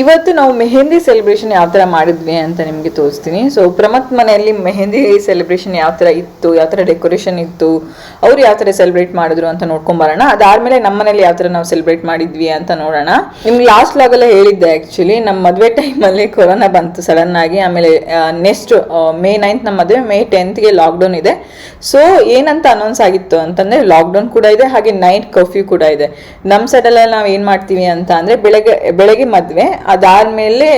ಇವತ್ತು ನಾವು ಮೆಹಂದಿ ಸೆಲೆಬ್ರೇಷನ್ ಯಾವ ಥರ ಮಾಡಿದ್ವಿ ಅಂತ ನಿಮಗೆ ತೋರಿಸ್ತೀನಿ. ಸೊ ಪ್ರಮತ್ ಮನೆಯಲ್ಲಿ ಮೆಹಂದಿ ಸೆಲೆಬ್ರೇಷನ್ ಯಾವ ಥರ ಇತ್ತು, ಯಾವ ಥರ ಡೆಕೋರೇಷನ್ ಇತ್ತು, ಅವ್ರು ಯಾವ ಥರ ಸೆಲೆಬ್ರೇಟ್ ಮಾಡಿದ್ರು ಅಂತ ನೋಡ್ಕೊಂಬರೋಣ ಅದಾದ್ಮೇಲೆ ನಮ್ಮ ಮನೇಲಿ ಯಾವ ಥರ ನಾವು ಸೆಲೆಬ್ರೇಟ್ ಮಾಡಿದ್ವಿ ಅಂತ ನೋಡೋಣ. ನಿಮ್ಗೆ ಲಾಸ್ಟ್ ಲಾಗಲ್ಲ ಹೇಳಿದ್ದೆ ಆ್ಯಕ್ಚುಲಿ ನಮ್ಮ ಮದುವೆ ಟೈಮಲ್ಲಿ ಕೊರೋನಾ ಬಂತು ಸಡನ್ ಆಗಿ. ಆಮೇಲೆ ನೆಕ್ಸ್ಟ್ ಮೇ ನೈನ್ತ್ ನಮ್ಮ ಮದುವೆ ಮೇ ಟೆಂತ್ಗೆ ಲಾಕ್ಡೌನ್ ಇದೆ. ಸೊ ಏನಂತ ಅನೌನ್ಸ್ ಆಗಿತ್ತು ಅಂತಂದ್ರೆ ಲಾಕ್ಡೌನ್ ಕೂಡ ಇದೆ, ಹಾಗೆ ನೈಟ್ ಕರ್ಫ್ಯೂ ಕೂಡ ಇದೆ. ನಮ್ಮ ಸೈಡಲ್ಲ ನಾವು ಏನು ಮಾಡ್ತೀವಿ ಅಂತ ಅಂದರೆ ಬೆಳಗ್ಗೆ ಬೆಳಗ್ಗೆ ಮದುವೆ. ಅದಾದ್ಮೇಲೆ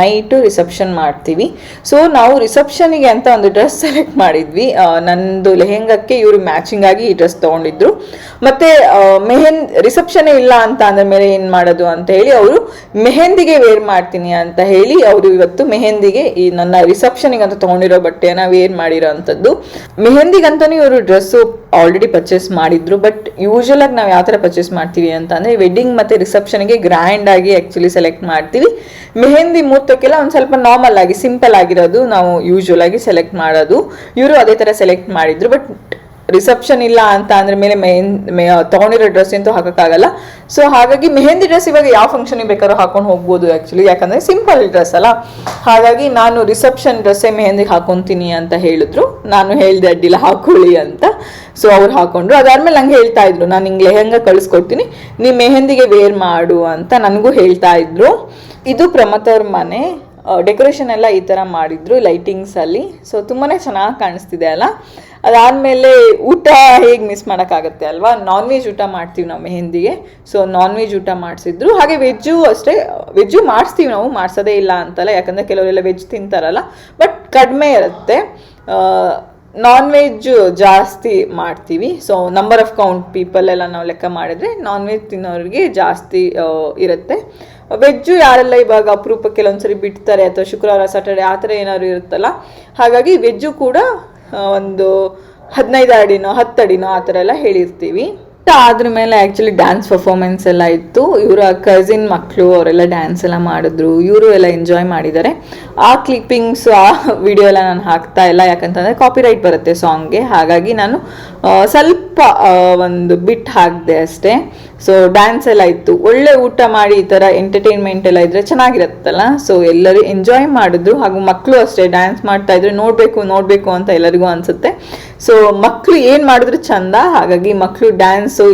ನೈಟು ರಿಸೆಪ್ಷನ್ ಮಾಡ್ತೀವಿ. ಸೊ ನಾವು ರಿಸೆಪ್ಷನಿಗೆ ಅಂತ ಒಂದು ಡ್ರೆಸ್ ಸೆಲೆಕ್ಟ್ ಮಾಡಿದ್ವಿ. ನಂದು ಲೆಹೆಂಗಕ್ಕೆ ಇವರು ಮ್ಯಾಚಿಂಗ್ ಆಗಿ ಈ ಡ್ರೆಸ್ ತಗೊಂಡಿದ್ರು. ಮತ್ತೆ ಮೆಹೆನ್ ರಿಸೆಪ್ಷನ್ ಇಲ್ಲ ಅಂತ ಅಂದ ಮೇಲೆ ಏನ್ ಮಾಡೋದು ಅಂತ ಹೇಳಿ ಅವರು, ಮೆಹೆಂದಿಗೆ ವೇರ್ ಮಾಡ್ತೀನಿ ಅಂತ ಹೇಳಿ ಅವರು ಇವತ್ತು ಮೆಹೆಂದಿಗೆ ಈ ನನ್ನ ರಿಸೆಪ್ಷನಿಗೆ ಅಂತ ತಗೊಂಡಿರೋ ಬಟ್ಟೆನ ವೇರ್ ಮಾಡಿರೋ ಅಂಥದ್ದು. ಮೆಹೆಂದಿಗಂತಾನೆ ಇವರು ಡ್ರೆಸ್ಸು ಆಲ್ರೆಡಿ ಪರ್ಚೇಸ್ ಮಾಡಿದ್ರು. ಬಟ್ ಯೂಶಲ್ ಆಗಿ ನಾವು ಯಾವ ಥರ ಪರ್ಚೇಸ್ ಮಾಡ್ತೀವಿ ಅಂತ ಅಂದ್ರೆ ವೆಡ್ಡಿಂಗ್ ಮತ್ತೆ ರಿಸೆಪ್ಷನ್ಗೆ ಗ್ರ್ಯಾಂಡ್ ಆಗಿ ಆಕ್ಚುಲಿ ಸೆಲೆಕ್ಟ್ ಮಾಡ್ತೀವಿ. ಮೆಹಂದಿ ಮುಹೂರ್ತಕ್ಕೆಲ್ಲ ಒಂದು ಸ್ವಲ್ಪ ನಾರ್ಮಲ್ ಆಗಿ ಸಿಂಪಲ್ ಆಗಿರೋದು ನಾವು ಯೂಶುವಲ್ ಆಗಿ ಸೆಲೆಕ್ಟ್ ಮಾಡೋದು. ಇವರು ಅದೇ ಥರ ಸೆಲೆಕ್ಟ್ ಮಾಡಿದ್ರು ಬಟ್ ರಿಸೆಪ್ಷನ್ ಇಲ್ಲ ಅಂತ ಅಂದ್ರೆ ಮೇಲೆ ಮೆಹಂದಿ ತಗೊಂಡಿರೋ ಡ್ರೆಸ್ ಅಂತೂ ಹಾಕೋಕ್ಕಾಗಲ್ಲ. ಸೊ ಹಾಗಾಗಿ ಮೆಹಂದಿ ಡ್ರೆಸ್ ಇವಾಗ ಯಾವ ಫಂಕ್ಷನಿಗೆ ಬೇಕಾದ್ರೂ ಹಾಕೊಂಡು ಹೋಗ್ಬೋದು ಆ್ಯಕ್ಚುಲಿ ಯಾಕಂದ್ರೆ ಸಿಂಪಲ್ ಡ್ರೆಸ್ ಅಲ್ಲ. ಹಾಗಾಗಿ ನಾನು ರಿಸೆಪ್ಷನ್ ಡ್ರೆಸ್ಸೇ ಮೆಹಂದಿಗೆ ಹಾಕೊಂತೀನಿ ಅಂತ ಹೇಳಿದ್ರು. ನಾನು ಹೇಳಿದೆ, ಅಡ್ಡಿಲ್ಲ, ಹಾಕೊಳ್ಳಿ ಅಂತ. ಸೊ ಅವ್ರು ಹಾಕೊಂಡ್ರು. ಅದಾದ್ಮೇಲೆ ನಂಗೆ ಹೇಳ್ತಾ ಇದ್ರು. ನಾನು ಹಿಂಗೆ ಲೆಹಂಗ ಕಳಿಸ್ಕೊಡ್ತೀನಿ. ನೀ ಮೆಹಂದಿಗೆ ವೇರ್ ಮಾಡು ಅಂತ ನನಗೂ ಹೇಳ್ತಾ ಇದ್ರು. ಇದು ಪ್ರಮತರ್ ಮನೆ. ಡೆಕೋರೇಷನ್ ಎಲ್ಲ ಈ ಥರ ಮಾಡಿದ್ರು ಲೈಟಿಂಗ್ಸ್ ಅಲ್ಲಿ. ಸೊ ತುಂಬಾನೇ ಚೆನ್ನಾಗಿ ಕಾಣಿಸ್ತಿದೆ ಅಲ್ಲ. ಅದಾದಮೇಲೆ ಊಟ ಹೇಗೆ ಮಿಸ್ ಮಾಡೋಕ್ಕಾಗತ್ತೆ ಅಲ್ವಾ? ನಾನ್ ವೆಜ್ ಊಟ ಮಾಡ್ತೀವಿ ನಾವು ಮೆಹಂದಿಗೆ. ಸೊ ನಾನ್ ವೆಜ್ ಊಟ ಮಾಡಿಸಿದ್ರು. ಹಾಗೆ ವೆಜ್ಜು ಅಷ್ಟೇ ವೆಜ್ಜು ಮಾಡಿಸ್ತೀವಿ ನಾವು, ಮಾಡಿಸೋದೇ ಇಲ್ಲ ಅಂತಲ್ಲ, ಯಾಕಂದರೆ ಕೆಲವರೆಲ್ಲ ವೆಜ್ ತಿಂತಾರಲ್ಲ. ಬಟ್ ಕಡಿಮೆ ಇರುತ್ತೆ. ನಾನ್ ವೆಜ್ ಜಾಸ್ತಿ ಮಾಡ್ತೀವಿ. So number of count people ಎಲ್ಲ ನಾವು ಲೆಕ್ಕ ಮಾಡಿದ್ರೆ ನಾನ್ ವೆಜ್ ತಿನ್ನೋರಿಗೆ ಜಾಸ್ತಿ ಇರುತ್ತೆ. ವೆಜ್ಜು ಯಾರೆಲ್ಲ ಇವಾಗ ಅಪರೂಪ ಕೆಲವೊಂದ್ಸರಿ ಬಿಡ್ತಾರೆ, ಅಥವಾ ಶುಕ್ರವಾರ ಸಾಟರ್ಡೆ ಆ ಥರ ಏನಾದ್ರು ಇರುತ್ತಲ್ಲ, ಹಾಗಾಗಿ ವೆಜ್ಜು ಕೂಡ ಒಂದು ಹದಿನೈದು ಅಡಿನೋ, ಹತ್ತು ಅಡಿನೋ ಆ ಥರ ಎಲ್ಲ ಹೇಳಿರ್ತೀವಿ. ಅದ್ರ ಮೇಲೆ ಆ್ಯಕ್ಚುಲಿ ಡ್ಯಾನ್ಸ್ ಪರ್ಫಾರ್ಮೆನ್ಸ್ ಎಲ್ಲ ಇತ್ತು. ಇವರ ಕಸಿನ್ ಮಕ್ಕಳು ಅವರೆಲ್ಲ ಡ್ಯಾನ್ಸ್ ಎಲ್ಲ ಮಾಡಿದ್ರು. ಇವರು ಎಲ್ಲ ಎಂಜಾಯ್ ಮಾಡಿದ್ದಾರೆ. ಆ ಕ್ಲಿಪ್ಪಿಂಗ್ಸ್ ಆ ವಿಡಿಯೋ ಎಲ್ಲ ನಾನು ಹಾಕ್ತಾ ಇಲ್ಲ. ಯಾಕಂತಂದರೆ ಕಾಪಿರೈಟ್ ಬರುತ್ತೆ ಸಾಂಗ್ಗೆ ಹಾಗಾಗಿ ನಾನು ಸ್ವಲ್ಪ ಒಂದು ಬಿಟ್ ಹಾಕಿದೆ ಅಷ್ಟೇ. ಸೊ ಡ್ಯಾನ್ಸ್ ಎಲ್ಲ ಇತ್ತು. ಒಳ್ಳೆ ಊಟ ಮಾಡಿ ಈ ಥರ ಎಂಟರ್ಟೈನ್ಮೆಂಟ್ ಎಲ್ಲ ಇದ್ರೆ ಚೆನ್ನಾಗಿರತ್ತಲ್ಲ? ಸೊ ಎಲ್ಲರೂ ಎಂಜಾಯ್ ಮಾಡಿದ್ರು. ಹಾಗೂ ಮಕ್ಕಳು ಅಷ್ಟೇ ಡ್ಯಾನ್ಸ್ ಮಾಡ್ತಾ ಇದ್ರು ನೋಡಬೇಕು ನೋಡಬೇಕು ಅಂತ ಎಲ್ಲರಿಗೂ ಅನ್ಸುತ್ತೆ. ಸೊ ಮಕ್ಕಳು ಏನು ಮಾಡಿದ್ರು ಚಂದ. ಹಾಗಾಗಿ ಮಕ್ಕಳು ಡ್ಯಾನ್ಸು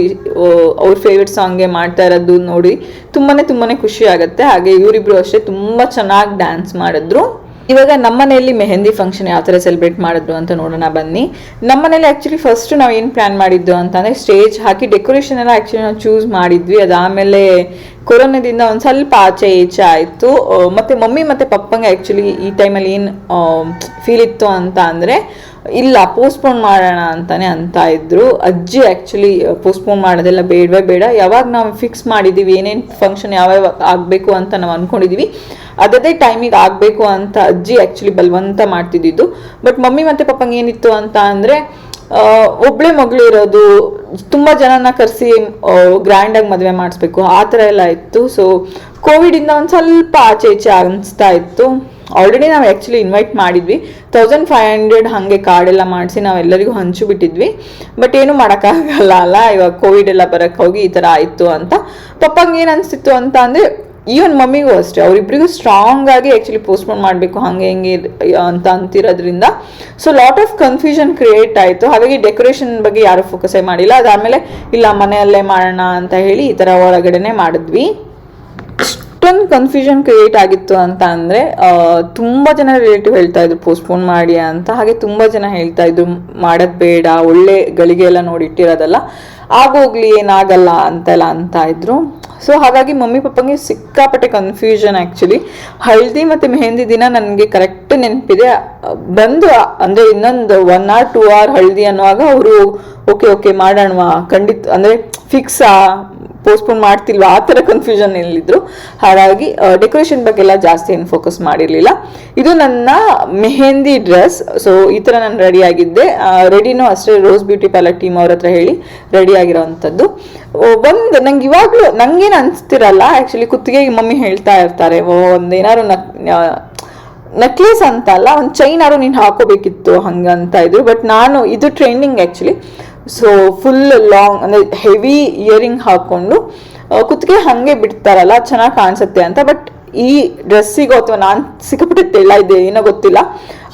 ಅವ್ರ ಫೇವ್ರೆಟ್ ಸಾಂಗ್ಗೆ ಮಾಡ್ತಾ ಇರೋದು ನೋಡಿ ತುಂಬಾನೇ ತುಂಬಾನೇ ಖುಷಿ ಆಗುತ್ತೆ. ಹಾಗೆ ಇವರಿಬ್ರು ಅಷ್ಟೇ ತುಂಬ ಚೆನ್ನಾಗಿ ಡ್ಯಾನ್ಸ್ ಮಾಡಿದ್ರು. ಇವಾಗ ನಮ್ಮನೆಯಲ್ಲಿ ಮೆಹಂದಿ ಫಂಕ್ಷನ್ ಯಾವ ಥರ ಸೆಲೆಬ್ರೇಟ್ ಮಾಡಿದ್ರು ಅಂತ ನೋಡೋಣ ಬನ್ನಿ. ನಮ್ಮನೇಲಿ ಆ್ಯಕ್ಚುಲಿ ಫಸ್ಟ್ ನಾವು ಏನು ಪ್ಲ್ಯಾನ್ ಮಾಡಿದ್ದು ಅಂತಂದರೆ ಸ್ಟೇಜ್ ಹಾಕಿ ಡೆಕೋರೇಷನ್ ಎಲ್ಲ ಆ್ಯಕ್ಚುಲಿ ನಾವು ಚೂಸ್ ಮಾಡಿದ್ವಿ. ಅದಾದಮೇಲೆ ಕೊರೋನಾದಿಂದ ಒಂದು ಸ್ವಲ್ಪ ಆಚೆ ಈಚೆ ಆಯಿತು. ಮತ್ತು ಮಮ್ಮಿ ಮತ್ತು ಪಪ್ಪಂಗೆ ಆ್ಯಕ್ಚುಲಿ ಈ ಟೈಮಲ್ಲಿ ಏನು ಫೀಲ್ ಇತ್ತು ಅಂತ ಅಂದರೆ ಇಲ್ಲ ಪೋಸ್ಟ್ಪೋನ್ ಮಾಡೋಣ ಅಂತಾನೆ ಅಂತ ಇದ್ರು. ಅಜ್ಜಿ ಆ್ಯಕ್ಚುಲಿ ಪೋಸ್ಟ್ಪೋನ್ ಮಾಡೋದೆಲ್ಲ ಬೇಡವೇ ಬೇಡ. ಯಾವಾಗ ನಾವು ಫಿಕ್ಸ್ ಮಾಡಿದ್ದೀವಿ ಏನೇನು ಫಂಕ್ಷನ್ ಯಾವ್ಯಾವ ಆಗಬೇಕು ಅಂತ ನಾವು ಅಂದ್ಕೊಂಡಿದ್ದೀವಿ ಅದದೇ ಟೈಮಿಗೆ ಆಗಬೇಕು ಅಂತ ಅಜ್ಜಿ ಆ್ಯಕ್ಚುಲಿ ಬಲವಂತ ಮಾಡ್ತಿದ್ದಿದ್ದು. ಬಟ್ ಮಮ್ಮಿ ಮತ್ತು ಪಪ್ಪಂಗೆ ಏನಿತ್ತು ಅಂತ ಅಂದರೆ ಒಬ್ಳೆ ಮಗಳು ಇರೋದು, ತುಂಬ ಜನನ ಕರೆಸಿ ಗ್ರ್ಯಾಂಡಾಗಿ ಮದುವೆ ಮಾಡಿಸ್ಬೇಕು. ಆ ಥರ ಎಲ್ಲ ಇತ್ತು. ಸೊ ಕೋವಿಡಿಂದ ಒಂದು ಸ್ವಲ್ಪ ಆಚೆ ಈಚೆ ಅನಿಸ್ತಾ ಇತ್ತು. ಆಲ್ರೆಡಿ ನಾವು ಆ್ಯಕ್ಚುಲಿ ಇನ್ವೈಟ್ ಮಾಡಿದ್ವಿ. ತೌಸಂಡ್ ಫೈವ್ ಹಂಡ್ರೆಡ್ ಹಾಗೆ ಕಾರ್ಡೆಲ್ಲ ಮಾಡಿಸಿ ನಾವೆಲ್ಲರಿಗೂ ಹಂಚು ಬಿಟ್ಟಿದ್ವಿ ಬಟ್ ಏನು ಮಾಡೋಕ್ಕಾಗಲ್ಲ ಅಲ್ಲ, ಇವಾಗ ಕೋವಿಡ್ ಎಲ್ಲ ಬರೋಕ್ಕೆ ಹೋಗಿ ಈ ಥರ ಆಯಿತು ಅಂತ. ಪಪ್ಪಂಗೆ ಏನು ಅನಿಸ್ತಿತ್ತು ಅಂತ ಅಂದರೆ ಈವನ್ ಮಮ್ಮಿಗೂ ಅಷ್ಟೇ ಅವರಿಬ್ಬರಿಗೂ ಸ್ಟ್ರಾಂಗ್ ಆಗಿ ಆ್ಯಕ್ಚುಲಿ ಪೋಸ್ಟ್ಪೋನ್ ಮಾಡಬೇಕು, ಹಾಗೆ ಹೆಂಗೆ ಅಂತ ಅಂತಿರೋದ್ರಿಂದ. So lot of confusion create ಆಯಿತು. ಹಾಗಾಗಿ ಡೆಕೋರೇಷನ್ ಬಗ್ಗೆ ಯಾರು ಫೋಕಸೇ ಮಾಡಿಲ್ಲ. ಅದಾದಮೇಲೆ, ಇಲ್ಲ, ಮನೆಯಲ್ಲೇ ಮಾಡೋಣ ಅಂತ ಹೇಳಿ ಈ ಥರ ಒಳಗಡೆನೆ ಮಾಡಿದ್ವಿ. ಅಷ್ಟೊಂದು ಕನ್ಫ್ಯೂಷನ್ ಕ್ರಿಯೇಟ್ ಆಗಿತ್ತು ಅಂತ ಅಂದರೆ ತುಂಬ ಜನ ರಿಲೇಟಿವ್ ಹೇಳ್ತಾ ಇದ್ರು ಪೋಸ್ಟ್ಪೋನ್ ಮಾಡಿ ಅಂತ. ಹಾಗೆ ತುಂಬ ಜನ ಹೇಳ್ತಾ ಇದ್ರು, ಮಾಡೋದು ಬೇಡ, ಒಳ್ಳೆ ಗಳಿಗೆ ಎಲ್ಲ ನೋಡಿ ಇಟ್ಟಿರೋದಲ್ಲ, ಆಗೋಗ್ಲಿ, ಏನಾಗಲ್ಲ ಅಂತೆಲ್ಲ ಅಂತ ಇದ್ರು. ಸೊ ಹಾಗಾಗಿ ಮಮ್ಮಿ ಪಪ್ಪಂಗೆ ಸಿಕ್ಕಾಪಟ್ಟೆ ಕನ್ಫ್ಯೂಷನ್ ಆ್ಯಕ್ಚುಲಿ ಹಳದಿ ಮತ್ತು ಮೆಹಂದಿ ದಿನ ನನಗೆ ಕರೆಕ್ಟ್ ನೆನಪಿದೆ. ಬಂದು, ಅಂದರೆ ಇನ್ನೊಂದು ಒನ್ ಆರ್ ಟೂ ಅವರ್ ಹಳದಿ ಅನ್ನುವಾಗ ಅವರು, ಓಕೆ ಓಕೆ, ಮಾಡೋಣವಾ? ಖಂಡಿತ ಅಂದರೆ ಫಿಕ್ಸಾ ಪೋಸ್ಟ್ಪೋನ್ ಮಾಡ್ತಿಲ್ವಾ? ಆ ಥರ ಕನ್ಫ್ಯೂಷನ್ ಇಲ್ಲಿದ್ರು. ಹಾಗಾಗಿ ಡೆಕೋರೇಷನ್ ಬಗ್ಗೆ ಎಲ್ಲ ಜಾಸ್ತಿ ಏನು ಫೋಕಸ್ ಮಾಡಿರಲಿಲ್ಲ. ಇದು ನನ್ನ ಮೆಹೆಂದಿ ಡ್ರೆಸ್ ಸೊ ಈ ಥರ ನಾನು ರೆಡಿ ಆಗಿದ್ದೆ. ರೆಡಿನೂ ಅಷ್ಟೇ ರೋಸ್ ಬ್ಯೂಟಿ ಪಾರ್ಲರ್ ಟೀಮ್ ಅವ್ರ ಹತ್ರ ಹೇಳಿ ರೆಡಿ ಆಗಿರೋವಂಥದ್ದು ಒಂದು ನಂಗೆ ಇವಾಗಲೂ ನಂಗೇನು ಅನಿಸ್ತಿರಲ್ಲ. ಆ್ಯಕ್ಚುಲಿ ಕುತ್ತಿಗೆ ಮಮ್ಮಿ ಹೇಳ್ತಾ ಇರ್ತಾರೆ, ಓ, ಒಂದು ಏನಾದ್ರು ನಕ್ ನೆಕ್ಲೆಸ್ ಅಂತ ಅಲ್ಲ, ಒಂದು ಚೈನ್ ಆರು ನೀನು ಹಾಕೋಬೇಕಿತ್ತು, ಹಂಗಂತ ಇದ್ರು. ಬಟ್ ನಾನು, ಇದು trending actually so full long ಅಂದರೆ ಹೆವಿ ಇಯರಿಂಗ್ ಹಾಕ್ಕೊಂಡು ಕುತ್ತಿಗೆ ಹಾಗೆ ಬಿಡ್ತಾರಲ್ಲ, ಚೆನ್ನಾಗಿ ಕಾಣಿಸುತ್ತೆ ಅಂತ. ಬಟ್ ಈ ಡ್ರೆಸ್ಸಿಗೂ ಅಥವಾ ನಾನು ಸಿಕ್ಕಾಪಟ್ಟೆ ತೆಳ ಇದೆ, ಏನೋ ಗೊತ್ತಿಲ್ಲ.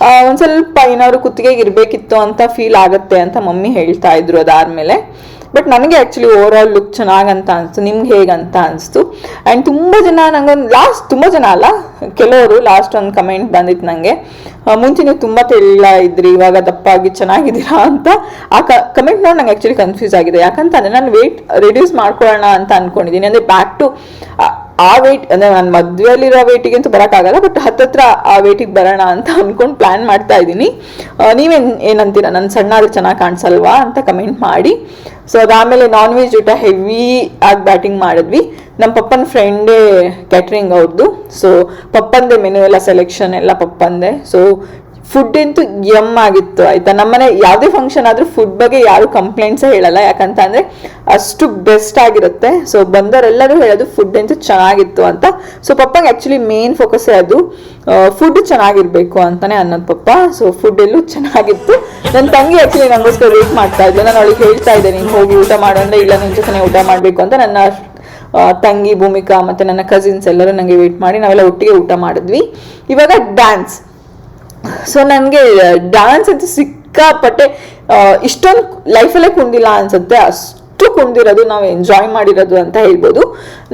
ಒಂದು ಒಂದ್ ಸ್ವಲ್ಪ ಏನಾದ್ರು ಕುತ್ತಿಗೆ ಇರಬೇಕಿತ್ತು ಅಂತ ಫೀಲ್ ಆಗುತ್ತೆ ಅಂತ ಮಮ್ಮಿ ಹೇಳ್ತಾ ಇದ್ರು ಅದಾದ್ಮೇಲೆ. ಬಟ್ ನನಗೆ ಆ್ಯಕ್ಚುಲಿ ಓವರ್ ಆಲ್ ಲುಕ್ ಚೆನ್ನಾಗಂತ ಅನಿಸ್ತು, ನಿಮ್ಗೆ ಹೇಗಂತ ಅನಿಸ್ತು. ಆ್ಯಂಡ್ ತುಂಬ ಜನ ನಂಗೊಂದು ಲಾಸ್ಟ್ ತುಂಬ ಜನ ಅಲ್ಲ, ಕೆಲವರು ಲಾಸ್ಟ್ ಒಂದು ಕಮೆಂಟ್ ಬಂದಿತ್ತು ನನಗೆ ಮುಂಚೆ ನೀವು ತುಂಬ ತೆಳ್ಳ ಇದ್ರಿ, ಇವಾಗ ದಪ್ಪಾಗಿ ಚೆನ್ನಾಗಿದ್ದೀರಾ ಅಂತ. ಆ ಕಮೆಂಟ್ ನೋಡಿ ನಂಗೆ ಆ್ಯಕ್ಚುಲಿ ಕನ್ಫ್ಯೂಸ್ ಆಗಿದೆ. ಯಾಕಂತಂದರೆ ನಾನು ವೆಯ್ಟ್ ರಿಡ್ಯೂಸ್ ಮಾಡ್ಕೊಳ್ಳೋಣ ಅಂತ ಅನ್ಕೊಂಡಿದ್ದೀನಿ. ಅಂದರೆ ಬ್ಯಾಕ್ ಟು ಆ ವೆಯ್ಟ್ ಅಂದ್ರೆ ನಾನು ಮದುವೆಯಲ್ಲಿರೋ ವೆಯ್ಟಿಗಂತೂ ಬರೋಕ್ಕಾಗಲ್ಲ ಬಟ್ ಹತ್ತತ್ರ ಆ ವೆಯ್ಟಿಗೆ ಬರೋಣ ಅಂತ ಅಂದ್ಕೊಂಡು ಪ್ಲ್ಯಾನ್ ಮಾಡ್ತಾ ಇದ್ದೀನಿ. ನೀವೇನು, ಏನಂತೀರಾ? ನನ್ನ ಸಣ್ಣ ಆದ್ರೆ ಚೆನ್ನಾಗಿ ಕಾಣಿಸಲ್ವಾ ಅಂತ ಕಮೆಂಟ್ ಮಾಡಿ. ಸೊ ಅದಾದಮೇಲೆ ನಾನ್ ವೆಜ್ ಊಟ ಹೆವಿ ಆಗಿ ಬ್ಯಾಟಿಂಗ್ ಮಾಡಿದ್ವಿ. ನಮ್ಮ ಪಪ್ಪನ ಫ್ರೆಂಡೇ ಕ್ಯಾಟ್ರಿಂಗ್ ಅವ್ರದ್ದು ಸೊ ಪಪ್ಪಂದೇ ಮೆನು ಎಲ್ಲ ಸೆಲೆಕ್ಷನ್ ಎಲ್ಲ ಪಪ್ಪಂದೇ. ಸೊ ಫುಡ್ ಅಂತೂ ಎಂ ಆಗಿತ್ತು, ಆಯ್ತಾ? ನಮ್ಮನೆ ಯಾವುದೇ ಫಂಕ್ಷನ್ ಆದರೂ ಫುಡ್ ಬಗ್ಗೆ ಯಾರು ಕಂಪ್ಲೇಂಟ್ಸೇ ಹೇಳಲ್ಲ. ಯಾಕಂತ ಅಂದ್ರೆ ಅಷ್ಟು ಬೆಸ್ಟ್ ಆಗಿರುತ್ತೆ. ಸೊ ಬಂದವರೆಲ್ಲರೂ ಹೇಳೋದು ಫುಡ್ ಅಂತೂ ಚೆನ್ನಾಗಿತ್ತು ಅಂತ. ಸೊ ಪಪ್ಪಂಗೆ ಆ್ಯಕ್ಚುಲಿ ಮೇನ್ ಫೋಕಸ್ಸೇ ಅದು ಫುಡ್ ಚೆನ್ನಾಗಿರ್ಬೇಕು ಅಂತಾನೆ ಅನ್ನೋದು ಪಪ್ಪ. ಸೊ ಫುಡ್ ಎಲ್ಲೂ ಚೆನ್ನಾಗಿತ್ತು. ನನ್ನ ತಂಗಿ ಆ್ಯಕ್ಚುಲಿ ನನಗೋಸ್ಕರ ವೇಟ್ ಮಾಡ್ತಾ ಇದ್ದೆ ನಾನು ಅವಳಿಗೆ ಹೇಳ್ತಾ ಇದ್ದೆ ನೀನು ಹೋಗಿ ಊಟ ಮಾಡು ಅಂದ್ರೆ ಇಲ್ಲ ನನ್ನ ಜೊತೆ ಊಟ ಮಾಡಬೇಕು ಅಂತ. ನನ್ನ ತಂಗಿ ಭೂಮಿಕಾ ಮತ್ತೆ ನನ್ನ ಕಸಿನ್ಸ್ ಎಲ್ಲರೂ ನನಗೆ ವೇಟ್ ಮಾಡಿ ನಾವೆಲ್ಲ ಒಟ್ಟಿಗೆ ಊಟ ಮಾಡಿದ್ವಿ. ಇವಾಗ ಡ್ಯಾನ್ಸ್ ಸೊ ನನಗೆ ಡ್ಯಾನ್ಸ್ ಅಂತ ಸಿಕ್ಕಾಪಟ್ಟೆ ಇಷ್ಟೊಂದು ಲೈಫಲ್ಲೇ ಕುಂದಿಲ್ಲ ಅನ್ಸುತ್ತೆ. ಅಷ್ಟು ಕುಂದಿರೋದು, ನಾವು ಎಂಜಾಯ್ ಮಾಡಿರೋದು ಅಂತ ಹೇಳ್ಬೋದು.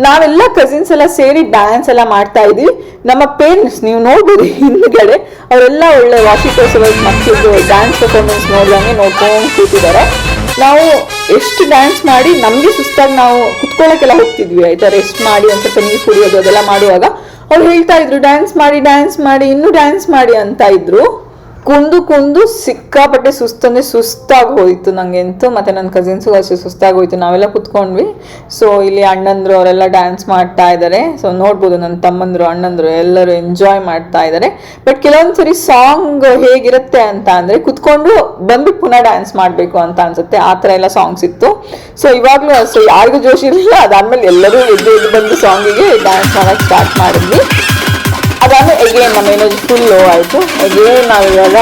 ನಾವೆಲ್ಲ ಕಸಿನ್ಸ್ ಎಲ್ಲ ಸೇರಿ ಡ್ಯಾನ್ಸ್ ಎಲ್ಲ ಮಾಡ್ತಾ ಇದೀವಿ ನಮ್ಮ ಪೇರೆಂಟ್ಸ್ ನೀವು ನೋಡ್ಬೋದು ಹಿಂದ್ಗಡೆ, ಅವರೆಲ್ಲ ಒಳ್ಳೆ ವಾರ್ಷಿಕೋತ್ಸವ ಮಕ್ಕಳದ್ದು ಡ್ಯಾನ್ಸ್ ಪರ್ಫಾರ್ಮೆನ್ಸ್ ನೋಡ್ದಂಗೆ ನೋಡ್ಕೊಂಡು ಕೂತಿದ್ದಾರೆ. ನಾವು ಎಷ್ಟು ಡ್ಯಾನ್ಸ್ ಮಾಡಿ, ನಮಗೆ ಸುಸ್ತಾಗಿ ನಾವು ಕುತ್ಕೊಳ್ಳೋಕ್ಕೆಲ್ಲ ಹೋಗ್ತಿದ್ವಿ. ಆಯ್ತಾ ರೆಸ್ಟ್ ಮಾಡಿ ಅಂತ ಸ್ವಲ್ಪ ನೀರು ಕುಡಿಯೋದು, ಅದೆಲ್ಲ ಮಾಡುವಾಗ ಅವ್ರು ಹೇಳ್ತಾ ಇದ್ರು ಡ್ಯಾನ್ಸ್ ಮಾಡಿ ಡ್ಯಾನ್ಸ್ ಮಾಡಿ ಇನ್ನೂ ಡ್ಯಾನ್ಸ್ ಮಾಡಿ ಅಂತ ಇದ್ರು. ಕುಂದು ಕುಂದು ಸಿಕ್ಕಾಪಟ್ಟೆ ಸುಸ್ತಂದ್ರೆ ಸುಸ್ತಾಗಿ ಹೋಯ್ತು ನಂಗೆಂತೂ ಮತ್ತೆ ನನ್ನ ಕಸಿನ್ಸು ಅಷ್ಟು ಸುಸ್ತಾಗಿ ಹೋಯ್ತು ನಾವೆಲ್ಲ ಕುತ್ಕೊಂಡ್ವಿ. ಸೊ ಇಲ್ಲಿ ಅಣ್ಣಂದ್ರು ಅವರೆಲ್ಲ ಡ್ಯಾನ್ಸ್ ಮಾಡ್ತಾ ಇದ್ದಾರೆ ಸೊ ನೋಡ್ಬೋದು ನನ್ನ ತಮ್ಮಂದ್ರು, ಅಣ್ಣಂದ್ರು ಎಲ್ಲರೂ ಎಂಜಾಯ್ ಮಾಡ್ತಾ ಇದ್ದಾರೆ ಬಟ್ ಕೆಲವೊಂದು ಸರಿ ಸಾಂಗ್ ಹೇಗಿರುತ್ತೆ ಅಂತ ಅಂದರೆ, ಕುತ್ಕೊಂಡು ಬಂದು ಪುನಃ ಡ್ಯಾನ್ಸ್ ಮಾಡಬೇಕು ಅಂತ ಅನ್ಸುತ್ತೆ. ಆ ಥರ ಎಲ್ಲ ಸಾಂಗ್ಸ್ ಇತ್ತು. ಸೊ ಇವಾಗಲೂ ಅಷ್ಟೇ. ಯಾರಿಗೂ ಜೋಶ್ ಇರಲಿಲ್ಲ ಅದಾದಮೇಲೆ ಎಲ್ಲರೂ ಎದ್ದು ಎದ್ದು ಬಂದು ಸಾಂಗಿಗೆ ಡ್ಯಾನ್ಸ್ ಮಾಡೋಕ್ಕೆ ಸ್ಟಾರ್ಟ್ ಮಾಡಿದ್ವಿ. ಅದಾದ್ಮೇಲೆ ಎಗೇನ್ ನಮ್ಮ ಎನರ್ಜಿ ಫುಲ್ ಲೋ ಆಯಿತು. ಎಗೇನ್ ನಾವು ಇವಾಗ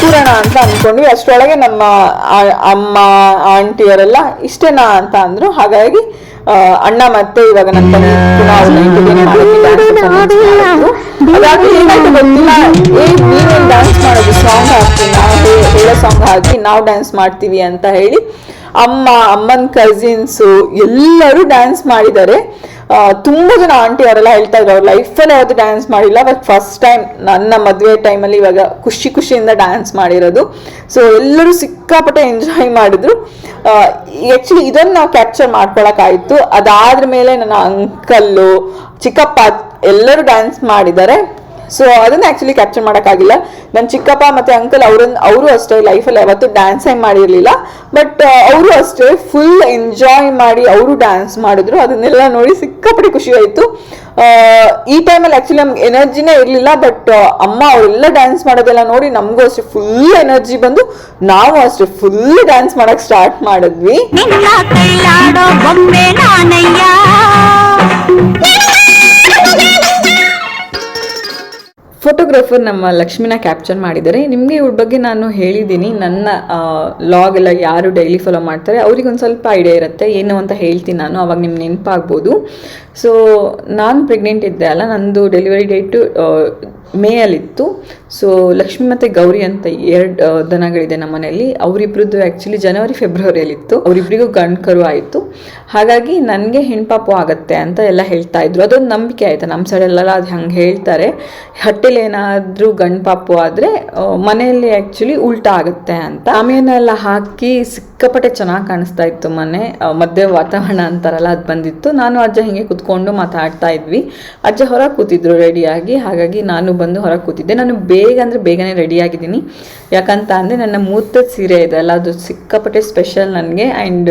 ಕೂರೋಣ ಅಂತ ಅಂದ್ಕೊಂಡ್ವಿ ಅಷ್ಟರೊಳಗೆ ನಮ್ಮ ಅಮ್ಮ, ಆಂಟಿಯವರೆಲ್ಲ ಇಷ್ಟೇನಾ ಅಂತ ಅಂದ್ರು. ಹಾಗಾಗಿ ಅಣ್ಣ ಮತ್ತೆ ಇವಾಗ ನನ್ನ ನೀವೇನ್ ಡ್ಯಾನ್ಸ್ ಮಾಡೋದು? ಸಾಂಗ್ ಹಾಕ್ತೀನಿ ನಾವು ಹೇಳೋ ಸಾಂಗ್ ಹಾಕಿ ನಾವು ಡ್ಯಾನ್ಸ್ ಮಾಡ್ತೀವಿ ಅಂತ ಹೇಳಿ ಅಮ್ಮ, ಅಮ್ಮನ ಕಸಿನ್ಸು ಎಲ್ಲರೂ ಡ್ಯಾನ್ಸ್ ಮಾಡಿದ್ದಾರೆ. ತುಂಬಾ ಜನ ಆಂಟಿ ಅವರೆಲ್ಲ ಹೇಳ್ತಾ ಇದ್ರು, ಅವ್ರ ಲೈಫಲ್ಲಿ ಯಾವ್ದು ಡ್ಯಾನ್ಸ್ ಮಾಡಿಲ್ಲ ಬಟ್ ಫಸ್ಟ್ ಟೈಮ್ ನನ್ನ ಮದುವೆ ಟೈಮಲ್ಲಿ ಇವಾಗ ಖುಷಿ ಖುಷಿಯಿಂದ ಡ್ಯಾನ್ಸ್ ಮಾಡಿರೋದು. ಸೊ ಎಲ್ಲರೂ ಸಿಕ್ಕಾಪಟ್ಟೆ ಎಂಜಾಯ್ ಮಾಡಿದ್ರು. ಆ್ಯಕ್ಚುಲಿ ಇದನ್ನು ನಾವು ಕ್ಯಾಪ್ಚರ್ ಮಾಡ್ಕೊಳಕ್ಕಾಯ್ತು ಅದಾದ್ರ ಮೇಲೆ ನನ್ನ ಅಂಕಲ್ಲು ಚಿಕ್ಕಪ್ಪ ಎಲ್ಲರೂ ಡ್ಯಾನ್ಸ್ ಮಾಡಿದ್ದಾರೆ. ಸೊ ಅದನ್ನ ಆಕ್ಚುಲಿ ಕ್ಯಾಪ್ಚರ್ ಮಾಡೋಕ್ಕಾಗಿಲ್ಲ. ನನ್ನ ಚಿಕ್ಕಪ್ಪ ಮತ್ತೆ ಅಂಕಲ್ ಅವ್ರನ್ನ ಅವರು ಅಷ್ಟೇ ಲೈಫಲ್ಲಿ ಯಾವತ್ತೂ ಡ್ಯಾನ್ಸೇ ಮಾಡಿರಲಿಲ್ಲ. ಬಟ್ ಅವರು ಅಷ್ಟೇ ಫುಲ್ ಎಂಜಾಯ್ ಮಾಡಿ ಅವರು ಡ್ಯಾನ್ಸ್ ಮಾಡಿದ್ರು. ಅದನ್ನೆಲ್ಲ ನೋಡಿ ಸಿಕ್ಕಾಪಟ್ಟೆ ಖುಷಿ ಆಯಿತು. ಈ ಟೈಮಲ್ಲಿ ಆ್ಯಕ್ಚುಲಿ ನಮ್ಗೆ ಎನರ್ಜಿನೇ ಇರಲಿಲ್ಲ. ಬಟ್ ಅಮ್ಮ ಅವರೆಲ್ಲ ಡ್ಯಾನ್ಸ್ ಮಾಡೋದೆಲ್ಲ ನೋಡಿ ನಮಗೂ ಅಷ್ಟೇ ಫುಲ್ ಎನರ್ಜಿ ಬಂದು ನಾವು ಅಷ್ಟೇ ಫುಲ್ ಡ್ಯಾನ್ಸ್ ಮಾಡೋಕ್ಕೆ ಸ್ಟಾರ್ಟ್ ಮಾಡಿದ್ವಿ. ಫೋಟೋಗ್ರಾಫರ್ ನಮ್ಮ ಲಕ್ಷ್ಮಿನ ಕ್ಯಾಪ್ಚರ್ ಮಾಡಿದ್ದಾರೆ. ನಿಮಗೆ ಇವ್ರ ಬಗ್ಗೆ ನಾನು ಹೇಳಿದ್ದೀನಿ. ನನ್ನ ಲಾಗ್ ಎಲ್ಲ ಯಾರು ಡೈಲಿ ಫಾಲೋ ಮಾಡ್ತಾರೆ, ಅವ್ರಿಗೆ ಒಂದು ಸ್ವಲ್ಪ ಐಡಿಯಾ ಇರುತ್ತೆ. ಏನು ಅಂತ ಹೇಳ್ತೀನಿ ನಾನು, ಅವಾಗ ನಿಮ್ಗೆ ನೆನಪಾಗ್ಬೋದು. ಸೊ ನಾನು ಪ್ರೆಗ್ನೆಂಟ್ ಇದ್ದೆ ಅಲ್ಲ, ನಂದು ಡೆಲಿವರಿ ಡೇಟು ಮೇಯಲ್ಲಿತ್ತು. ಸೊ ಲಕ್ಷ್ಮಿ ಮತ್ತೆ ಗೌರಿ ಅಂತ ಎರಡು ದನಗಳಿದೆ ನಮ್ಮ ಮನೆಯಲ್ಲಿ. ಅವರಿಬ್ರದ್ದು ಆ್ಯಕ್ಚುಲಿ ಜನವರಿ, ಫೆಬ್ರವರಿಯಲ್ಲಿತ್ತು. ಅವರಿಬ್ಬರಿಗೂ ಕರು ಆಯಿತು. ಹಾಗಾಗಿ ನನಗೆ ಹೆಣ್ಪಾಪು ಆಗುತ್ತೆ ಅಂತ ಎಲ್ಲ ಹೇಳ್ತಾ ಇದ್ರು. ಅದೊಂದು ನಂಬಿಕೆ ಆಯಿತು. ನಮ್ಮ ಸೈಡಲ್ಲೆಲ್ಲ ಅದು ಹಂಗೆ ಹೇಳ್ತಾರೆ. ಹಟ್ಟೆಲಿ ಏನಾದರೂ ಗಂಡು ಪಾಪು ಆದರೆ ಮನೆಯಲ್ಲಿ ಆ್ಯಕ್ಚುಲಿ ಉಲ್ಟಾ ಆಗುತ್ತೆ ಅಂತ. ಆಮೇಲೆಲ್ಲ ಹಾಕಿ ಸಿಕ್ಕಾಪಟ್ಟೆ ಚೆನ್ನಾಗಿ ಕಾಣಿಸ್ತಾ ಇತ್ತು ಮನೆ. ಮಧ್ಯೆ ವಾತಾವರಣ ಅಂತಾರಲ್ಲ, ಅದು ಬಂದಿತ್ತು. ನಾನು ಅಜ್ಜ ಹಿಂಗೆ ಕೂತ್ಕೊಂಡು ಮಾತಾಡ್ತಾ ಇದ್ವಿ. ಅಜ್ಜ ಹೊರಗೆ ಕೂತಿದ್ರು ರೆಡಿಯಾಗಿ ಹಾಗಾಗಿ ನಾನು ಬಂದು ಹೊರಗೆ ಕೂತಿದ್ದೆ. ನಾನು ಬೇಗ ಅಂದರೆ ಬೇಗನೆ ರೆಡಿ ಆಗಿದ್ದೀನಿ. ಯಾಕಂತ ಅಂದರೆ ನನ್ನ ಮೂರ್ತದ ಸೀರೆ ಇದೆ ಅಲ್ಲ, ಅದು ಸಿಕ್ಕಾಪಟ್ಟೆ ಸ್ಪೆಷಲ್ ನನಗೆ. ಆ್ಯಂಡ್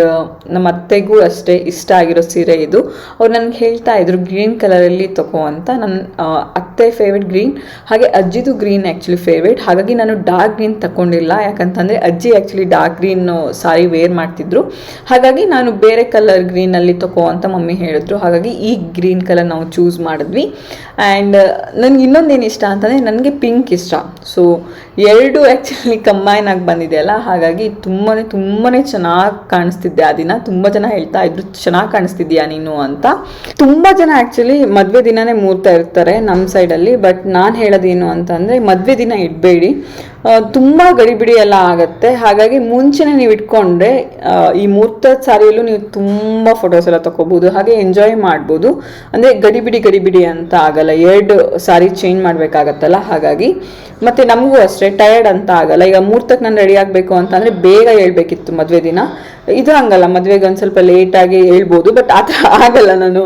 ನಮ್ಮ ಅತ್ತೆಗೂ ಅಷ್ಟೇ ಇಷ್ಟ ಆಗಿರೋ ಸೀರೆ ಇದು. ಅವ್ರು ನನಗೆ ಹೇಳ್ತಾ ಇದ್ರು ಗ್ರೀನ್ ಕಲರಲ್ಲಿ ತಗೋ ಅಂತ. ನನ್ನ ಅತ್ತೆ ಫೇವ್ರೇಟ್ ಗ್ರೀನ್ ಹಾಗೆ ಅಜ್ಜಿದು ಗ್ರೀನ್ ಆ್ಯಕ್ಚುಲಿ ಫೇವ್ರೇಟ್ ಹಾಗಾಗಿ ನಾನು ಡಾರ್ಕ್ ಗ್ರೀನ್ ತಗೊಂಡಿಲ್ಲ. ಯಾಕಂತಂದರೆ ಅಜ್ಜಿ actually dark green sari wear ಮಾಡ್ತಿದ್ರು. ಹಾಗಾಗಿ ನಾನು ಬೇರೆ ಕಲರ್ ಗ್ರೀನಲ್ಲಿ ತಗೋ ಅಂತ ಮಮ್ಮಿ ಹೇಳಿದ್ರು. ಹಾಗಾಗಿ ಈ ಗ್ರೀನ್ ಕಲರ್ ನಾವು ಚೂಸ್ ಮಾಡಿದ್ವಿ. ಆ್ಯಂಡ್ ನನಗೆ ಇನ್ನೊಂದೇನು ಇಷ್ಟ ಅಂತಂದರೆ ನನಗೆ ಪಿಂಕ್ ಇಷ್ಟ. ಸೊ ಎರಡು ಆ್ಯಕ್ಚುಲಿ ಕಂಬೈನ್ ಆಗಿ ಬಂದಿದೆಯಲ್ಲ ಹಾಗಾಗಿ ತುಂಬಾ ತುಂಬಾ ಚೆನ್ನಾಗಿ ಕಾಣಿಸ್ತಿದ್ದೆ ಆ ದಿನ. ತುಂಬ ಜನ ಹೇಳ್ತಾ ಇದ್ರು, ಚೆನ್ನಾಗಿ ಕಾಣಿಸ್ತಿದ್ಯಾ ನೀನು ಅಂತ? ತುಂಬ ಜನ ಆ್ಯಕ್ಚುಲಿ ಮದುವೆ ದಿನನೇ ಮೂರ್ತ ಇರ್ತಾರೆ ನಮ್ಮ ಸೈಡಲ್ಲಿ ಬಟ್ ನಾನು ಹೇಳೋದೇನು ಅಂತಂದರೆ ಮದುವೆ ದಿನ ಇಡಬೇಡಿ. ತುಂಬ ಗಡಿಬಿಡಿ ಎಲ್ಲ ಆಗುತ್ತೆ. ಹಾಗಾಗಿ ಮುಂಚೆನೇ ನೀವು ಇಟ್ಕೊಂಡ್ರೆ ಈ ಮುಹೂರ್ತದ ಸಾರಿಯಲ್ಲೂ ನೀವು ತುಂಬ ಫೋಟೋಸ್ ಎಲ್ಲ ತಗೋಬಹುದು ಹಾಗೆ ಎಂಜಾಯ್ ಮಾಡ್ಬೋದು. ಅಂದರೆ ಗಡಿಬಿಡಿ ಗಡಿಬಿಡಿ ಅಂತ ಆಗಲ್ಲ. ಎರಡು ಸಾರಿ ಚೇಂಜ್ ಮಾಡಬೇಕಾಗತ್ತಲ್ಲ. ಹಾಗಾಗಿ ಮತ್ತು ನಮಗೂ ಅಷ್ಟೇ ಟಯರ್ಡ್ ಅಂತ ಆಗಲ್ಲ. ಈಗ ಮುಹೂರ್ತಕ್ಕೆ ನಾನು ರೆಡಿ ಆಗಬೇಕು ಅಂತಂದರೆ ಬೇಗ ಹೇಳ್ಬೇಕಿತ್ತು ಮದುವೆ ದಿನ. ಇದು ಹಂಗಲ್ಲ. ಮದುವೆಗೆ ಒಂದು ಸ್ವಲ್ಪ ಲೇಟಾಗಿ ಹೇಳ್ಬೋದು. ಬಟ್ ಆ ಥರ ಆಗಲ್ಲ ನಾನು.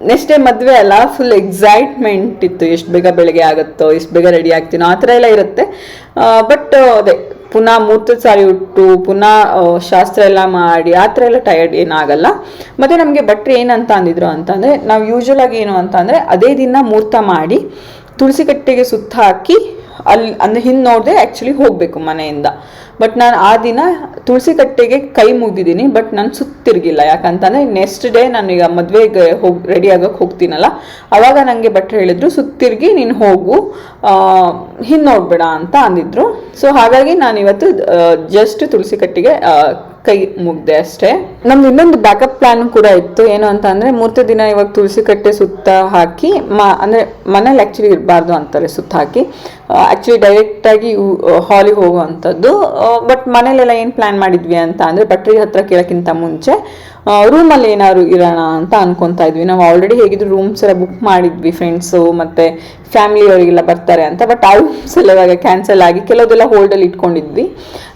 ನೆಕ್ಸ್ಟ್ ಡೇ ಮದುವೆ ಅಲ್ಲ ಫುಲ್ ಎಕ್ಸೈಟ್ಮೆಂಟ್ ಇತ್ತು. ಎಷ್ಟು ಬೇಗ ಬೆಳಗ್ಗೆ ಆಗುತ್ತೋ, ಎಷ್ಟು ಬೇಗ ರೆಡಿ ಆಗ್ತೀನೋ, ಆ ಥರ ಎಲ್ಲ ಇರುತ್ತೆ. ಬಟ್ ಅದೇ, ಪುನಃ ಮೂರ್ತದ ಸಾರಿ ಉಟ್ಟು, ಪುನಃ ಶಾಸ್ತ್ರ ಎಲ್ಲ ಮಾಡಿ, ಆ ಥರ ಎಲ್ಲ ಟಯರ್ಡ್ ಏನಾಗಲ್ಲ. ಮತ್ತು ನಮಗೆ ಭಟ್ರು ಏನಂತ ಅಂದಿದ್ರು ಅಂತಂದರೆ, ನಾವು ಯೂಶ್ವಲಾಗಿ ಏನು ಅಂತ ಅಂದರೆ ಅದೇ ದಿನ ಮೂರ್ತ ಮಾಡಿ ತುಳಸಿ ಕಟ್ಟೆಗೆ ಸುತ್ತ ಹಾಕಿ ಅಲ್ಲಿ, ಅಂದರೆ ಹಿಂದೆ ನೋಡಿದೆ ಆ್ಯಕ್ಚುಲಿ ಹೋಗಬೇಕು ಮನೆಯಿಂದ. ಬಟ್ ನಾನು ಆ ದಿನ ತುಳಸಿ ಕಟ್ಟೆಗೆ ಕೈ ಮುಗಿದಿದ್ದೀನಿ ಬಟ್ ನಾನು ಸುತ್ತಿರ್ಗಿಲ್ಲ. ಯಾಕಂತಂದರೆ ನೆಕ್ಸ್ಟ್ ಡೇ ನಾನು ಈಗ ಮದುವೆಗೆ ಹೋಗಿ ರೆಡಿ ಆಗೋಕೆ ಹೋಗ್ತೀನಲ್ಲ, ಅವಾಗ ನನಗೆ ಭಟ್ರು ಹೇಳಿದ್ರು, ಸುತ್ತಿರ್ಗಿ, ನೀನು ಹೋಗು. ಹಿಂದೆ ನೋಡ್ಬೇಡ ಅಂತ ಅಂದಿದ್ರು. ಸೊ ಹಾಗಾಗಿ ನಾನು ಇವತ್ತು ಜಸ್ಟ್ ತುಳಸಿ ಕಟ್ಟಿಗೆ ಕೈ ಮುಗ್ದೆ ಅಷ್ಟೇ. ನಮ್ದು ಇನ್ನೊಂದು ಬ್ಯಾಕಪ್ ಪ್ಲಾನ್ ಕೂಡ ಇತ್ತು. ಏನು ಅಂತ ಅಂದ್ರೆ, ಮೂರ್ತಿ ದಿನ ಇವಾಗ ತುಳಸಿ ಕಟ್ಟೆ ಸುತ್ತ ಹಾಕಿ, ಮ, ಅಂದ್ರೆ ಮನೇಲಿ ಆಕ್ಚುಲಿ ಇರಬಾರ್ದು ಅಂತಾರೆ ಸುತ್ತ ಹಾಕಿ. ಆಕ್ಚುಲಿ ಡೈರೆಕ್ಟ್ ಆಗಿ ಹಾಲಿಗೆ ಹೋಗುವಂಥದ್ದು. ಬಟ್ ಮನೇಲೆಲ್ಲ ಏನು ಪ್ಲಾನ್ ಮಾಡಿದ್ವಿ ಅಂತ ಅಂದ್ರೆ, ಭಟ್ರಿಗೆ ಹತ್ರ ಕೇಳೋಕ್ಕಿಂತ ಮುಂಚೆ ರೂಮಲ್ಲಿ ಏನಾದ್ರು ಇರೋಣ ಅಂತ ಅನ್ಕೊಂತಾ ಇದ್ವಿ. ನಾವು ಆಲ್ರೆಡಿ ಹೇಗಿದ್ರು ರೂಮ್ಸ್ ಎಲ್ಲ ಬುಕ್ ಮಾಡಿದ್ವಿ ಫ್ರೆಂಡ್ಸು ಮತ್ತು ಫ್ಯಾಮಿಲಿಯವರಿಗೆಲ್ಲ ಬರ್ತಾರೆ ಅಂತ ಬಟ್ ಆ ರೂಮ್ಸ್ ಎಲ್ಲ ಇವಾಗ ಕ್ಯಾನ್ಸಲ್ ಆಗಿ ಕೆಲವುದೆಲ್ಲ ಹೋಲ್ಡಲ್ಲಿ ಇಟ್ಕೊಂಡಿದ್ವಿ.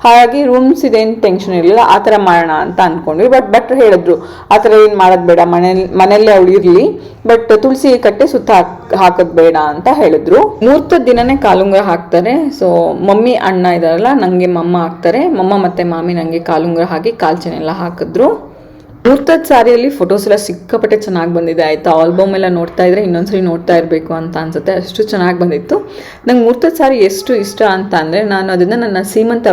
ಹಾಗಾಗಿ ರೂಮ್ಸ್ ಇದೇನು ಟೆನ್ಷನ್ ಇರಲಿಲ್ಲ, ಆ ಥರ ಮಾಡೋಣ ಅಂತ ಅಂದ್ಕೊಂಡ್ವಿ ಬಟ್ ಬಟ್ ಹೇಳಿದ್ರು, ಆ ಥರ ಏನು ಮಾಡೋದು ಬೇಡ, ಮನೇಲಿ, ಮನೆಯಲ್ಲೇ ಅವಳು ಇರಲಿ ಬಟ್ ತುಳಸಿ ಕಟ್ಟೆ ಸುತ್ತ ಹಾಕ್, ಹಾಕೋದು ಬೇಡ ಅಂತ ಹೇಳಿದ್ರು. ಮೂರ್ತ ದಿನನೇ ಕಾಲುಂಗ್ರ ಹಾಕ್ತಾರೆ ಸೊ ಮಮ್ಮಿ, ಅಣ್ಣ ಇದಾರಲ್ಲ ನನಗೆ ಮಮ್ಮ ಹಾಕ್ತಾರೆ. ಮಮ್ಮ ಮತ್ತು ಮಾಮಿ ನನಗೆ ಕಾಲುಂಗ್ರ ಹಾಕಿ ಕಾಲ್ಚನೆಲ್ಲ ಹಾಕಿದ್ರು. ಮುಹೂರ್ತದ ಸಾರಿಯಲ್ಲಿ ಫೋಟೋಸ್ ಎಲ್ಲ ಸಿಕ್ಕಾಪಟ್ಟೆ ಚೆನ್ನಾಗಿ ಬಂದಿದೆ. ಆಯಿತಾ? ಆಲ್ಬಮ್ ಎಲ್ಲ ನೋಡ್ತಾ ಇದ್ರೆ ಇನ್ನೊಂದ್ಸರಿ ನೋಡ್ತಾ ಇರಬೇಕು ಅಂತ ಅನ್ಸುತ್ತೆ. ಅಷ್ಟು ಚೆನ್ನಾಗಿ ಬಂದಿತ್ತು. ನಂಗೆ ಮುಹೂರ್ತದ ಸಾರಿ ಎಷ್ಟು ಇಷ್ಟ ಅಂತ ಅಂದರೆ ನಾನು ಅದನ್ನು ನನ್ನ ಸೀಮಂತ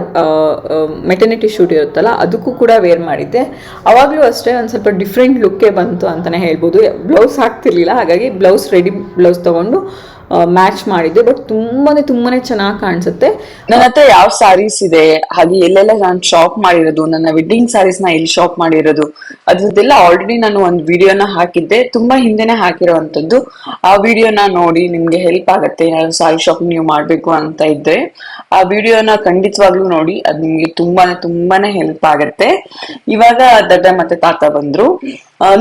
ಮೆಟರ್ನಿಟಿ ಶೂಟ್ ಇರುತ್ತಲ್ಲ, ಅದಕ್ಕೂ ಕೂಡ ವೇರ್ ಮಾಡಿದ್ದೆ. ಅವಾಗಲೂ ಅಷ್ಟೇ ಒಂದು ಸ್ವಲ್ಪ ಡಿಫ್ರೆಂಟ್ ಲುಕ್ಕೇ ಬಂತು ಅಂತಲೇ ಹೇಳ್ಬೋದು. ಬ್ಲೌಸ್ ಹಾಕ್ತಿರ್ಲಿಲ್ಲ, ಹಾಗಾಗಿ ಬ್ಲೌಸ್ ರೆಡಿ ಬ್ಲೌಸ್ ತೊಗೊಂಡು ಮ್ಯಾಚ್ ಮಾಡಿದ್ದೆ. ಬಟ್ ತುಂಬಾನೇ ತುಂಬಾನೇ ಚೆನ್ನಾಗಿ ಕಾಣಿಸುತ್ತೆ. ನನ್ನ ಹತ್ರ ಯಾವ ಸಾರೀಸ್ ಇದೆ? ಹಾಗೆ ಎಲ್ಲೆಲ್ಲ ನಾನು ಶಾಪ್ ಮಾಡಿರೋದು, ನನ್ನ ವೆಡ್ಡಿಂಗ್ ಸಾರೀಸ್ನ ಎಲ್ಲಿ ಶಾಪ್ ಮಾಡಿರೋದು, ಅದ್ರದ್ದೆಲ್ಲ ಆಲ್ರೆಡಿ ನಾನು ಒಂದು ವಿಡಿಯೋನ ಹಾಕಿದ್ದೆ. ತುಂಬಾ ಹಿಂದೆನೆ ಹಾಕಿರುವಂತದ್ದು ಆ ವಿಡಿಯೋನ ನೋಡಿ ನಿಮ್ಗೆ ಹೆಲ್ಪ್ ಆಗತ್ತೆ. ಏನಾದ್ರು ಸಾರಿ ಶಾಪಿಂಗ್ ನೀವು ಮಾಡ್ಬೇಕು ಅಂತ ಇದ್ರೆ, ಆ ವಿಡಿಯೋನ ಖಂಡಿತವಾಗ್ಲೂ ನೋಡಿ. ಅದ್ ನಿಮ್ಗೆ ತುಂಬಾನೇ ತುಂಬಾನೇ ಹೆಲ್ಪ್ ಆಗತ್ತೆ. ಇವಾಗ ದಡ್ಡ ಮತ್ತೆ ತಾತ ಬಂದ್ರು.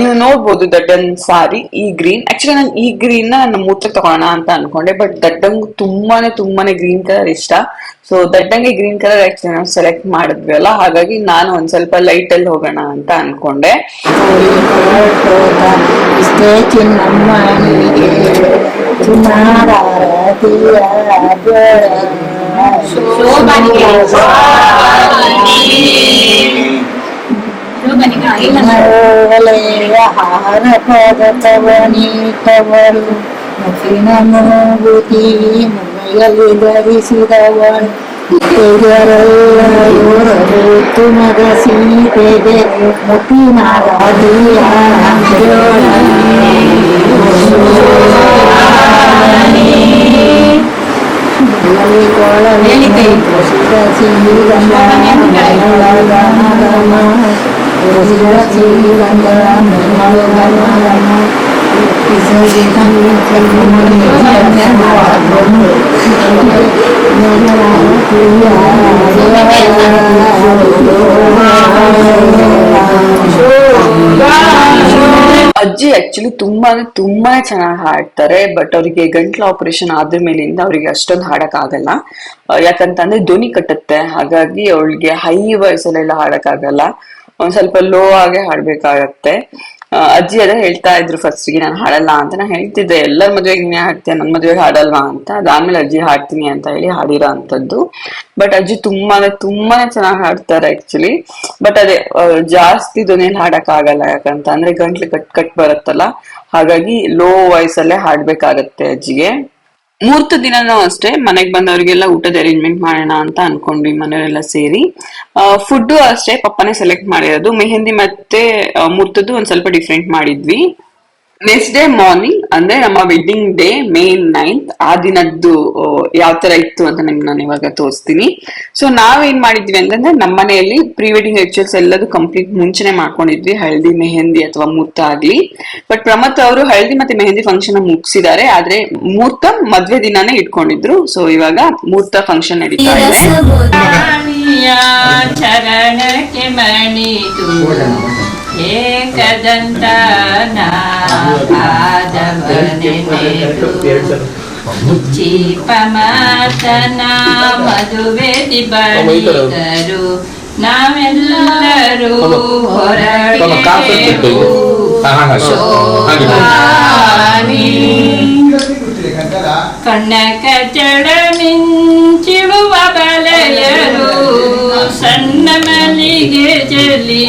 ನೀವು ನೋಡ್ಬೋದು ದಡ್ಡನ್ ಸಾರಿ, ಈ ಗ್ರೀನ್ ಆಕ್ಚುಲಿ ನಾನು ಈ ಗ್ರೀನ್ನ ನನ್ನ ಮೂತ್ರ ತಗೋಣ ಅಂತ ಅನ್ಕೊಂಡೆ ಬಟ್ ದಡ್ಡಂಗ್ ತುಂಬಾನೇ ತುಂಬಾನೇ ಗ್ರೀನ್ ಕಲರ್ ಇಷ್ಟ. ಸೊ ದಡ್ಡಂಗೆ ಗ್ರೀನ್ ಕಲರ್ ಆಕ್ಚುಲಿ ನಾವು ಸೆಲೆಕ್ಟ್ ಮಾಡಿದ್ವಿ ಅಲ್ಲ, ಹಾಗಾಗಿ ನಾನು ಒಂದ್ ಸ್ವಲ್ಪ ಲೈಟ್ ಅಲ್ಲಿ ಹೋಗೋಣ ಅಂತ ಅನ್ಕೊಂಡೆ. ಇಷ್ಟೇ ಚಿನ್ನಮ್ಮನಿಗೆ ಚಿನ್ನಾರತಿಯ ಒಲೆಯ ಹಾರ ಪದತವನೀತವಳು ಮುಖಿನ ಮೂಗುತಿ ಮೈಯಲ್ಲಿ ಧರಿಸಿದವಳು ತುಮಗ ಸೀತೆಗೆ ಮುಖಿನ ರಾಧಿಯ ಅಜ್ಜಿ ಆಕ್ಚುಲಿ ತುಂಬಾ ತುಂಬಾ ಚೆನ್ನಾಗಿ ಹಾಡ್ತಾರೆ ಬಟ್ ಅವರಿಗೆ ಗಂಟ್ಲ ಆಪರೇಷನ್ ಆದ್ರ ಮೇಲಿಂದ ಅವರಿಗೆ ಅಷ್ಟೊಂದು ಹಾಡಕ್ ಆಗಲ್ಲ. ಯಾಕಂತಂದ್ರೆ ಧ್ವನಿ ಕಟ್ಟುತ್ತೆ, ಹಾಗಾಗಿ ಅವಳಿಗೆ ಹೈ ವಯಸ್ಸಲ್ಲೆಲ್ಲ ಹಾಡಕ್ ಆಗಲ್ಲ. ಒಂದ್ ಸ್ವಲ್ಪ ಲೋ ಆಗಿ ಹಾಡ್ಬೇಕಾಗತ್ತೆ. ಅಜ್ಜಿ ಅದೇ ಹೇಳ್ತಾ ಇದ್ರು ಫಸ್ಟ್ಗೆ, ನಾನು ಹಾಡಲ್ಲ ಅಂತ ನಾನು ಹೇಳ್ತಿದ್ದೆ. ಎಲ್ಲರ ಮದ್ವೆಗೆ ನೀನೇ ಹಾಡ್ತೀಯ? ನನ್ನ ಮದ್ವೆಗೆ ಹಾಡಲ್ವಾ? ಅಂತ. ಅದಾದ್ಮೇಲೆ ಅಜ್ಜಿ, ಹಾಡ್ತೀನಿ ಅಂತ ಹೇಳಿ ಹಾಡಿರೋ ಅಂಥದ್ದು. ಬಟ್ ಅಜ್ಜಿ ತುಂಬಾನೇ ತುಂಬಾನೇ ಚೆನ್ನಾಗಿ ಹಾಡ್ತಾರೆ ಆಕ್ಚುಲಿ ಬಟ್ ಅದೇ ಜಾಸ್ತಿ ಧ್ವನಿಯಲ್ಲಿ ಹಾಡಕ್ ಆಗಲ್ಲ ಯಾಕಂತ ಅಂದ್ರೆ ಗಂಟ್ಲು ಕಟ್ ಕಟ್ ಬರುತ್ತಲ್ಲ. ಹಾಗಾಗಿ ಲೋ ವಾಯ್ಸಲ್ಲೇ ಹಾಡ್ಬೇಕಾಗತ್ತೆ ಅಜ್ಜಿಗೆ. ಮೂರ್ತ ದಿನನೂ ಅಷ್ಟೇ ಮನೆಗ್ ಬಂದವರಿಗೆಲ್ಲ ಊಟದ ಅರೇಂಜ್ಮೆಂಟ್ ಮಾಡೋಣ ಅಂತ ಅನ್ಕೊಂಡ್ವಿ ಮನೆಯವರೆಲ್ಲ ಸೇರಿ. ಫುಡ್ ಅಷ್ಟೇ ಪಪ್ಪನೇ ಸೆಲೆಕ್ಟ್ ಮಾಡಿರೋದು. ಮೆಹಂದಿ ಮತ್ತೆ ಮೂರ್ತದ್ದು ಒಂದ್ ಸ್ವಲ್ಪ ಡಿಫ್ರೆಂಟ್ ಮಾಡಿದ್ವಿ. ನೆಕ್ಸ್ಟ್ ಡೇ ಮಾರ್ನಿಂಗ್ ಅಂದ್ರೆ ನಮ್ಮ ವೆಡ್ಡಿಂಗ್ ಡೇ ಮೇ ನೈನ್ತ್ ಆ ದಿನದ್ದು ಯಾವ ತರ ಇತ್ತು ಅಂತ ನಿಮ್ಗೆ ನಾನು ಇವಾಗ ತೋರಿಸ್ತೀನಿ. ಸೊ ನಾವೇನ್ ಮಾಡಿದ್ವಿ ಅಂತಂದ್ರೆ ನಮ್ಮ ಮನೆಯಲ್ಲಿ ಪ್ರೀ ವೆಡ್ಡಿಂಗ್ ರಿಚುವಲ್ಸ್ ಎಲ್ಲದು ಕಂಪ್ಲೀಟ್ ಮುಂಚೆನೆ ಮಾಡ್ಕೊಂಡಿದ್ವಿ. ಹಳದಿ ಮೆಹಂದಿ ಅಥವಾ ಮುಹೂರ್ತ ಆಗ್ಲಿ. ಬಟ್ ಪ್ರಮತ್ ಅವರು ಹಳದಿ ಮತ್ತೆ ಮೆಹಂದಿ ಫಂಕ್ಷನ್ ಮುಗಿಸಿದ್ದಾರೆ. ಆದ್ರೆ ಮುಹೂರ್ತ ಮದ್ವೆ ದಿನಾನೇ ಇಟ್ಕೊಂಡಿದ್ರು. ಸೊ ಇವಾಗ ಮುಹೂರ್ತ ಫಂಕ್ಷನ್ ನಡೀತಾ ಇದೆ. ರಾಣಿಯ ನಾ ಮಣಿದು ಏಕದಂತ ಪಾದವನೆನೆದು ಚೀಪ ಮಾತನ ಮದುವೆದಿ ಬಳಿದರು ನಾವೆಲ್ಲರೂ ಹೊರಗೆವು ಶೋಭಾನಿ ಕಣ್ಣ ಕಚ್ಚಡ ಮಿಂಚಿಡುವ ಬಲೆಯರು ಸಣ್ಣ ಮಲ್ಲಿಗೆ ಜಲಿ.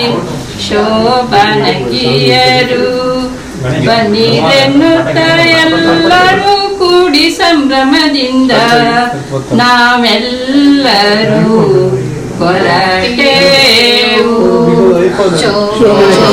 ಶೋಭನಕಿಯರು. ಬನ್ನಿರೆನ್ನುತ್ತ ಎಲ್ಲರೂ ಕೂಡಿ ಸಂಭ್ರಮದಿಂದ ನಾವೆಲ್ಲರೂ ಹೊರಟೇವು ಶೋಭಾನಿ.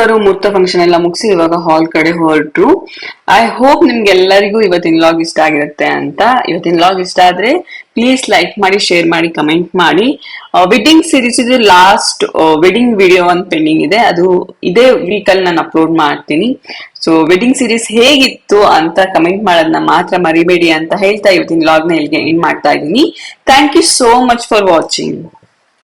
ಅವರು ಮುಹೂರ್ತ ಫಂಕ್ಷನ್ ಎಲ್ಲ ಮುಗಿಸಿ ಇವಾಗ ಹಾಲ್ ಕಡೆ ಹೊರಟ್ರು ಐ ಹೋಪ್ ನಿಮ್ಗೆಲ್ಲರಿಗೂ ಇವತ್ತಿನ ಲಾಗ್ ಇಷ್ಟ ಆಗಿರುತ್ತೆ ಅಂತ. ಇವತ್ತಿನ ಲಾಗ್ ಇಷ್ಟ ಆದ್ರೆ ಪ್ಲೀಸ್ ಲೈಕ್ ಮಾಡಿ ಶೇರ್ ಮಾಡಿ ಕಮೆಂಟ್ ಮಾಡಿ. ವೆಡ್ಡಿಂಗ್ ಸೀರೀಸ್ ಇದು ಲಾಸ್ಟ್ ವೆಡ್ಡಿಂಗ್ ವಿಡಿಯೋ ಒಂದು ಪೆಂಡಿಂಗ್ ಇದೆ. ಅದು ಇದೇ ವೀಕ್ ಅಲ್ಲಿ ನಾನು ಅಪ್ಲೋಡ್ ಮಾಡ್ತೀನಿ. ಸೊ ವೆಡ್ಡಿಂಗ್ ಸೀರೀಸ್ ಹೇಗಿತ್ತು ಅಂತ ಕಮೆಂಟ್ ಮಾಡೋದನ್ನ ಮಾತ್ರ ಮರಿಬೇಡಿ ಅಂತ ಹೇಳ್ತಾ ಇವತ್ತಿನ ಲಾಗ್ನ ಇಲ್ಲಿಗೆ ಎಂಡ್ ಮಾಡ್ತಾ ಇದ್ದೀನಿ. Thank you so much for watching